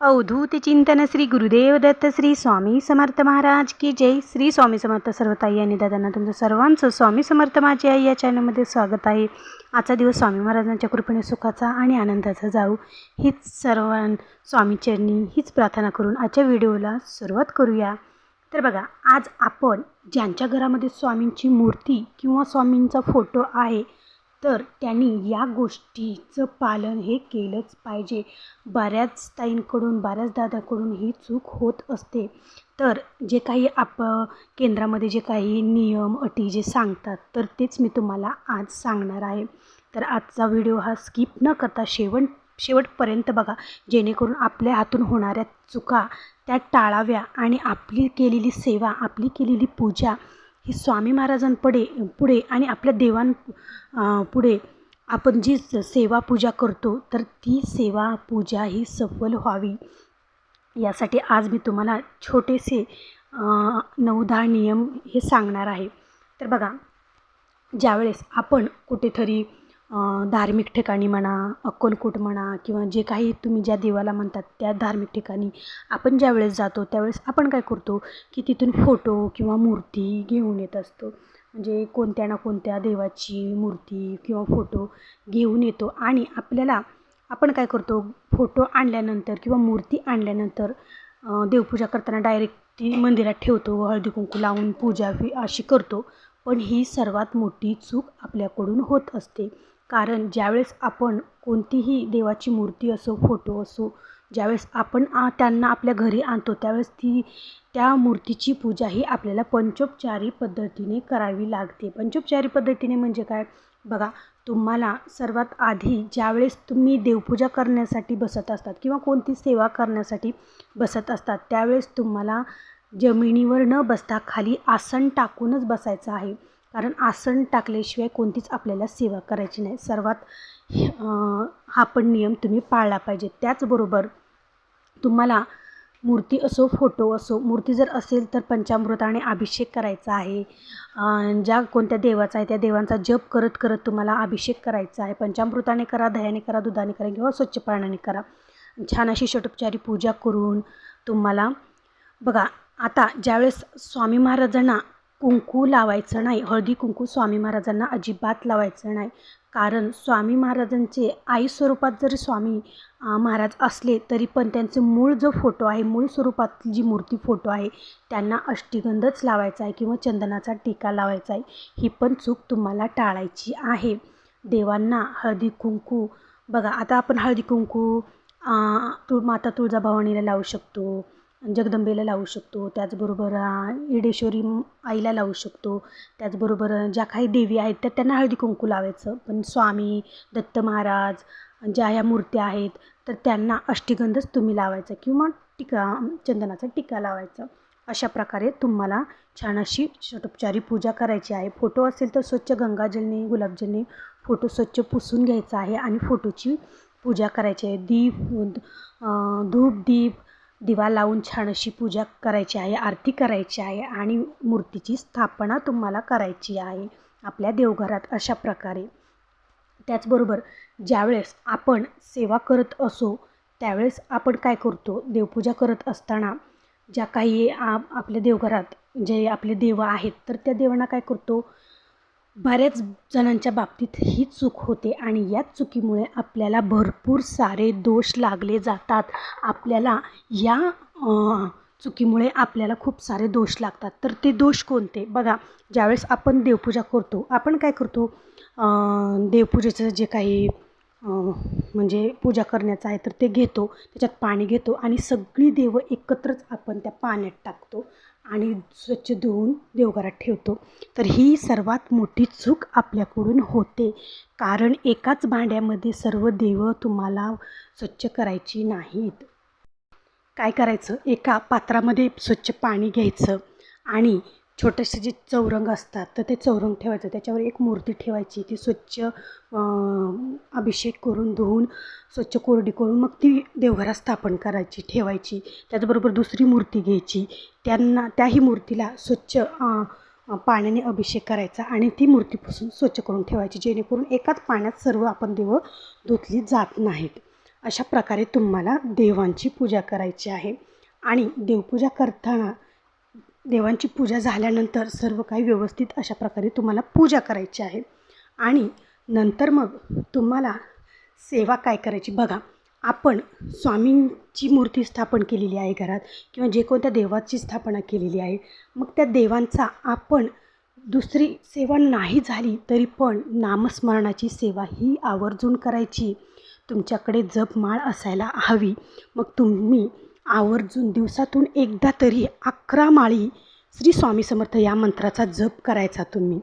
अवधूत चिंतन श्री गुरुदेव दत्त श्री स्वामी समर्थ महाराज की जय. श्री स्वामी समर्थ सर्वताई आणि दादांना तुमचं सर्वांचं स्वामी समर्थ माझी आई या चॅनलमध्ये स्वागत आहे. आजचा दिवस स्वामी महाराजांच्या कृपेने सुखाचा आणि आनंदाचा जाऊ. हीच सर्वां स्वामीचरणी हीच प्रार्थना करून आजच्या व्हिडिओला सुरुवात करूया. तर बघा आज आपण ज्यांच्या घरामध्ये स्वामींची मूर्ती किंवा स्वामींचा फोटो आहे तर त्यांनी या गोष्टीचं पालन हे केलंच पाहिजे. बऱ्याच ताईंकडून बऱ्याच दादाकडून ही चूक होत असते. तर जे काही आप केंद्रामध्ये जे काही नियम अटी जे सांगतात तर तेच मी तुम्हाला आज सांगणार आहे. तर आजचा व्हिडिओ हा स्किप न करता शेवट शेवटपर्यंत बघा. जेणेकरून आपल्या हातून होणाऱ्या चुका त्या टाळाव्या आणि आपली केलेली सेवा आपली केलेली पूजा ही स्वामी महाराजांपुढे पुढे आणि आपल्या देवां पुढे आपण जी स- सेवा पूजा करतो तर ती सेवा पूजा ही सफल व्हावी. यासाठी आज मी तुम्हाला छोटेसे अ, नऊ दहा नियम हे सांगणार आहे. तर बघा ज्यावेळेस आपण कुठेतरी धार्मिक ठिकाणी म्हणा अक्कलकोट म्हणा किंवा जे काही तुम्ही ज्या देवाला म्हणतात त्या धार्मिक ठिकाणी आपण ज्यावेळेस जातो त्यावेळेस आपण काय करतो की तिथून फोटो किंवा मूर्ती घेऊन येत असतो. म्हणजे कोणत्या ना कोणत्या देवाची मूर्ती किंवा फोटो घेऊन येतो आणि आपल्याला आपण काय करतो फोटो आणल्यानंतर किंवा मूर्ती आणल्यानंतर देवपूजा करताना डायरेक्ट ती मंदिरात ठेवतो हळदी कुंकू लावून पूजा अशी करतो. पण ही सर्वात मोठी चूक आपल्याकडून होत असते. कारण ज्यावेळेस आपण कोणतीही देवाची मूर्ती असो फोटो असो ज्यावेळेस आपण त्यांना आपल्या घरी आणतो त्यावेळेस ती त्या मूर्तीची पूजा ही आपल्याला पंचोपचारी पद्धतीने करावी लागते. पंचोपचारी पद्धतीने म्हणजे काय? बघा तुम्हाला सर्वात आधी ज्यावेळेस तुम्ही देवपूजा करण्यासाठी बसत असतात किंवा कोणती सेवा करण्यासाठी बसत असतात त्यावेळेस तुम्हाला जमिनीवर न बसता खाली आसन टाकूनच बसायचं आहे. कारण आसन टाकल्याशिवाय कोणतीच आपल्याला सेवा करायची नाही. सर्वात हा पण नियम तुम्ही पाळला पाहिजे. त्याचबरोबर तुम्हाला मूर्ती असो फोटो असो मूर्ती जर असेल तर पंचामृताने अभिषेक करायचा आहे. ज्या कोणत्या देवाचा आहे त्या देवांचा जप करत करत तुम्हाला अभिषेक करायचा आहे. पंचामृताने करा दह्याने करा दुधाने करा किंवा स्वच्छ पाण्याने करा. छान अशी षटोपचारी पूजा करून तुम्हाला बघा आता ज्यावेळेस स्वामी महाराजांना कुंकू लावायचं नाही. हळदी कुंकू स्वामी महाराजांना अजिबात लावायचं नाही. कारण स्वामी महाराजांचे आई स्वरूपात जरी स्वामी महाराज असले तरी पण त्यांचे मूळ जो फोटो आहे मूळ स्वरूपातली जी मूर्ती फोटो आहे त्यांना अष्टीगंधच लावायचा आहे किंवा चंदनाचा टीका लावायचा आहे. ही पण चूक तुम्हाला टाळायची आहे. देवांना हळदी कुंकू बघा आता आपण हळदी कुंकू अं, माता तुळजाभवानीला लावू शकतो. जगदंबेला लावू शकतो त्याचबरोबर येडेश्वरी आईला लावू शकतो त्याचबरोबर ज्या काही देवी आहेत त्या त्यांना हळदी कुंकू लावायचं. पण स्वामी दत्त महाराज ज्या ह्या मूर्त्या आहेत तर त्यांना अष्टगंधच तुम्ही लावायचं किंवा टिका चंदनाचा टिका लावायचा. अशा प्रकारे तुम्हाला छान अशी षटोपचारी पूजा करायची आहे. फोटो असेल तर स्वच्छ गंगाजलने गुलाबजलने फोटो स्वच्छ पुसून घ्यायचा आहे आणि फोटोची पूजा करायची आहे. दीप धूप दीप दिवा लावून छान अशी पूजा करायची आहे आरती करायची आहे आणि मूर्तीची स्थापना तुम्हाला करायची आहे आपल्या देवघरात अशा प्रकारे. त्याचबरोबर ज्यावेळेस आपण सेवा करत असो त्यावेळेस आपण काय करतो? देवपूजा करत असताना ज्या काही आप आपल्या देवघरात जे आपले देव आहेत तर त्या देवांना काय करतो? बऱ्याच जणांच्या बाबतीत ही चूक होते आणि याच चुकीमुळे आपल्याला भरपूर सारे दोष लागले जातात. आपल्याला या चुकीमुळे आपल्याला खूप सारे दोष लागतात. तर ते दोष कोणते? बघा ज्यावेळेस आपण देवपूजा करतो आपण काय करतो? देवपूजेचं जे काही म्हणजे पूजा करण्याचं आहे तर ते घेतो त्याच्यात पाणी घेतो आणि सगळी देवं एकत्रच आपण त्या पाण्यात टाकतो आणि स्वच्छ धुवून देवघरात ठेवतो. तर ही सर्वात मोठी चूक आपल्याकडून होते. कारण एकाच भांड्यामध्ये सर्व देवं तुम्हाला स्वच्छ करायची नाहीत. काय करायचं? एका पात्रामध्ये स्वच्छ पाणी घ्यायचं आणि छोटेसे जे चौरंग असतात तर ते चौरंग ठेवायचं. त्याच्यावर एक मूर्ती ठेवायची ती स्वच्छ अभिषेक करून धुवून स्वच्छ कोरडी करून मग ती देवघरात स्थापन करायची ठेवायची. त्याचबरोबर दुसरी मूर्ती घ्यायची. त्यांना त्याही मूर्तीला स्वच्छ पाण्याने अभिषेक करायचा आणि ती मूर्तीपासून स्वच्छ करून ठेवायची जेणेकरून एकाच पाण्यात सर्व आपण देवं धुतली जात नाहीत. अशा प्रकारे तुम्हाला देवांची पूजा करायची आहे. आणि देवपूजा करताना देवांची पूजा झाल्यानंतर सर्व काही व्यवस्थित अशा प्रकारे तुम्हाला पूजा करायची आहे. आणि नंतर मग तुम्हाला सेवा काय करायची? बघा आपण स्वामींची मूर्ती स्थापन केलेली आहे घरात किंवा जे कोणत्या देवाची स्थापना केलेली आहे. मग त्या देवांचा आपण दुसरी सेवा नाही झाली तरी पण नामस्मरणाची सेवा ही आवर्जून करायची. तुमच्याकडे जपमाळ असायला हवी. मग तुम्ही आवर्जून दिवसातून एकदा तरी अकरा माळी श्री स्वामी समर्थ या मंत्राचा जप करायचा तुम्ही.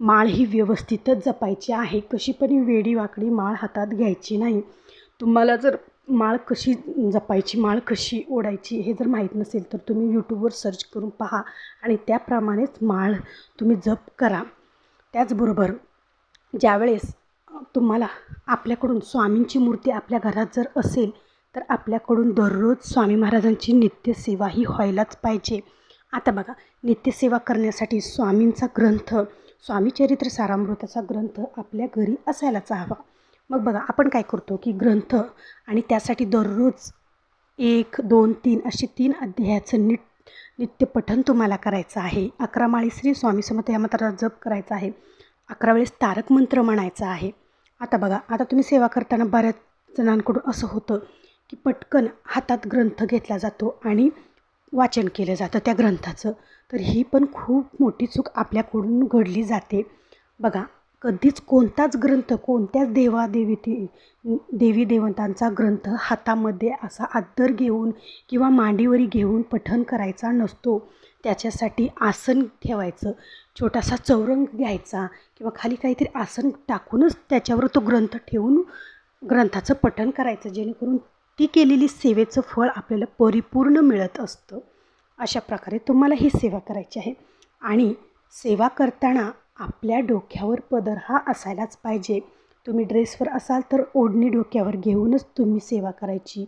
माळ ही व्यवस्थितच जपायची आहे. कशी पण वेडी वाकडी माळ हातात घ्यायची नाही. तुम्हाला जर माळ कशी जपायची माळ कशी ओढायची हे जर माहीत नसेल तर तुम्ही यूट्यूबवर सर्च करून पहा आणि त्याप्रमाणेच माळ तुम्ही जप करा. त्याचबरोबर ज्यावेळेस तुम्हाला आपल्याकडून स्वामींची मूर्ती आपल्या घरात जर असेल तर आपल्याकडून दररोज स्वामी महाराजांची नित्यसेवा ही व्हायलाच पाहिजे. आता बघा नित्यसेवा करण्यासाठी स्वामींचा ग्रंथ स्वामीचरित्र सारामृताचा ग्रंथ आपल्या घरी असायलाच हवा. मग बघा आपण काय करतो की ग्रंथ आणि त्यासाठी दररोज एक दोन तीन असे तीन अध्यायाचं निट नित्यपठन तुम्हाला करायचं आहे. अकरा माळी श्री स्वामी समर्थ या मंत्राचा जप करायचा आहे. अकरा वेळेस तारक मंत्र म्हणायचा आहे. आता बघा आता तुम्ही सेवा करताना बऱ्याच जणांकडून असं होतं की पटकन हातात ग्रंथ घेतला जातो आणि वाचन केलं जातं त्या ग्रंथाचं. तर ही पण खूप मोठी चूक आपल्याकडून घडली जाते. बघा कधीच कोणताच ग्रंथ कोणत्याच देवादेवी देवी देवतांचा ग्रंथ हातामध्ये असा आदर घेऊन किंवा मांडीवरी घेऊन पठण करायचा नसतो. त्याच्यासाठी आसन ठेवायचं. छोटासा चौरंग घ्यायचा किंवा खाली काहीतरी आसन टाकूनच त्याच्यावर तो ग्रंथ ठेवून ग्रंथाचं पठण करायचं जेणेकरून ती केलेली सेवेचं फळ आपल्याला परिपूर्ण मिळत असतं. अशा प्रकारे तुम्हाला ही सेवा करायची आहे. आणि सेवा करताना आपल्या डोक्यावर पदर हा असायलाच पाहिजे. तुम्ही ड्रेसवर असाल तर ओढणी डोक्यावर घेऊनच तुम्ही सेवा करायची.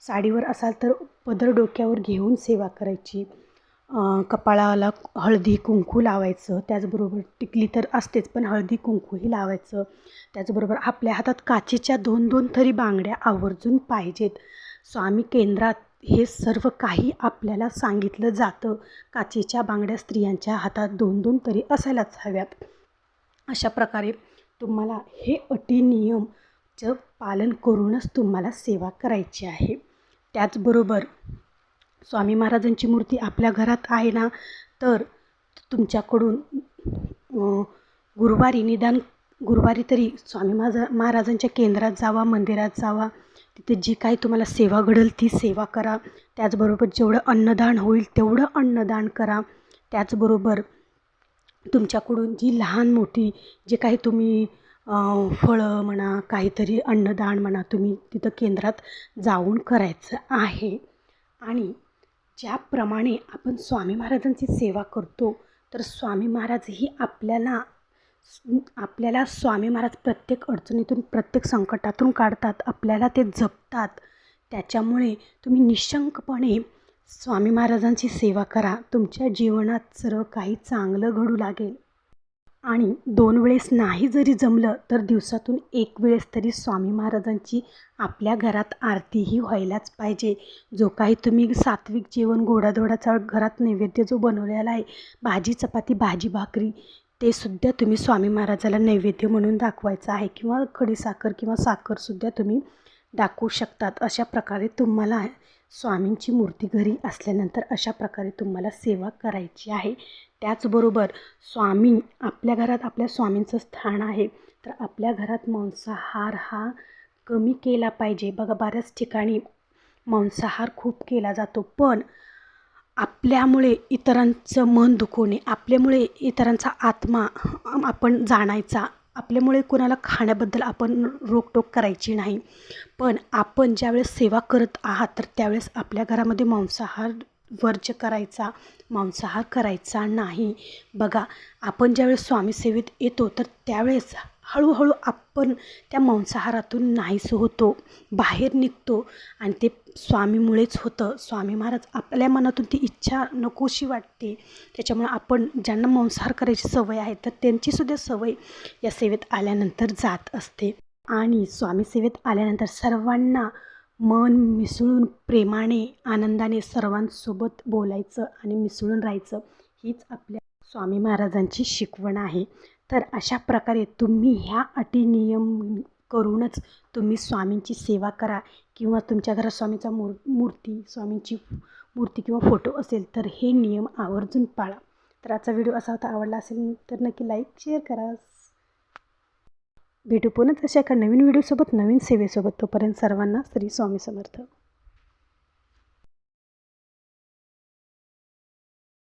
साडीवर असाल तर पदर डोक्यावर घेऊन सेवा करायची. कपाळाला हळदी कुंकू लावायचं. त्याचबरोबर टिकली तर असतेच पण हळदी कुंकूही लावायचं. त्याचबरोबर आपल्या हातात काचेच्या दोन दोन तरी बांगड्या आवर्जून पाहिजेत. स्वामी केंद्रात हे सर्व काही आपल्याला सांगितलं जातं. काचेच्या बांगड्या स्त्रियांच्या हातात दोन दोन तरी असायलाच हव्यात. अशा प्रकारे तुम्हाला हे अटी नियमचं पालन करूनच तुम्हाला सेवा करायची आहे. त्याचबरोबर स्वामी महाराजांची मूर्ती आपल्या घरात आहे ना तर तुमच्याकडून गुरुवारी निदान गुरुवारी तरी स्वामी महाजा महाराजांच्या केंद्रात जावा मंदिरात जावा. तिथे जी काही तुम्हाला सेवा घडेल ती सेवा करा. त्याचबरोबर जेवढं अन्नदान होईल तेवढं अन्नदान करा. त्याचबरोबर तुमच्याकडून जी लहान मोठी जे काही तुम्ही फळं म्हणा काहीतरी अन्नदान म्हणा तुम्ही तिथं केंद्रात जाऊन करायचं आहे. आणि ज्याप्रमाणे आपण स्वामी महाराजांची सेवा करतो तर स्वामी महाराजही आपल्याला आपल्याला स्वामी महाराज प्रत्येक अडचणीतून प्रत्येक संकटातून काढतात आपल्याला ते जपतात. त्याच्यामुळे तुम्ही निशंकपणे स्वामी महाराजांची सेवा करा. तुमच्या जीवनात सर्व काही चांगलं घडू लागेल आणि दोन वेळेस नाही जरी जमलं तर दिवसातून एक वेळेस तरी स्वामी महाराजांची आपल्या घरात आरतीही व्हायलाच पाहिजे. जो काही तुम्ही सात्विक जेवण गोडाधोडाचा घरात नैवेद्य जो बनवलेला आहे भाजी चपाती भाजी भाकरी ते सुद्धा तुम्ही स्वामी महाराजाला नैवेद्य म्हणून दाखवायचं आहे किंवा खडीसाखर किंवा साखरसुद्धा तुम्ही दाखवू शकतात. अशा प्रकारे तुम्हाला स्वामींची मूर्ती घरी असल्यानंतर अशा प्रकारे तुम्हाला सेवा करायची आहे. त्याचबरोबर स्वामी आपल्या घरात आपल्या स्वामींचं स्थान आहे. तर आपल्या घरात मांसाहार हा कमी केला पाहिजे. बघा बऱ्याच ठिकाणी मांसाहार खूप केला जातो. पण आपल्यामुळे इतरांचं मन दुखवणे आपल्यामुळे इतरांचा आत्मा आपण जाणायचा आपल्यामुळे कोणाला खाण्याबद्दल आपण रोकटोक करायची नाही. पण आपण ज्यावेळेस सेवा करत आहात तर त्यावेळेस आपल्या घरामध्ये मांसाहार वर्ज्य करायचा मांसाहार करायचा नाही. बघा आपण ज्यावेळेस स्वामी सेवेत येतो तर त्यावेळेस हळूहळू आपण त्या मांसाहारातून नाहीस होतो बाहेर निघतो आणि ते स्वामीमुळेच होतं. स्वामी महाराज आपल्या मनातून ती इच्छा नकोशी वाटते. त्याच्यामुळं आपण ज्यांना मांसाहार करायची सवय आहे तर त्यांचीसुद्धा सवय या सेवेत आल्यानंतर जात असते. आणि स्वामी सेवेत आल्यानंतर सर्वांना मन मिसळून प्रेमाने आनंदाने सर्वांसोबत बोलायचं आणि मिसळून राहायचं हीच आपल्या स्वामी महाराजांची शिकवण आहे. तर अशा प्रकारे तुम्ही ह्या अटी नियम करूनच तुम्ही स्वामींची सेवा करा किंवा तुमच्या घरात स्वामीचा मूर मूर्ती स्वामींची मूर्ती किंवा फोटो असेल तर हे नियम आवर्जून पाळा. तर आजचा व्हिडिओ असा होता आवडला असेल तर नक्की लाईक शेअर करा. भेटू पुन्हा अशा एका नवीन व्हिडिओसोबत नवीन सेवेसोबत. तोपर्यंत सर्वांना श्री स्वामी समर्थ.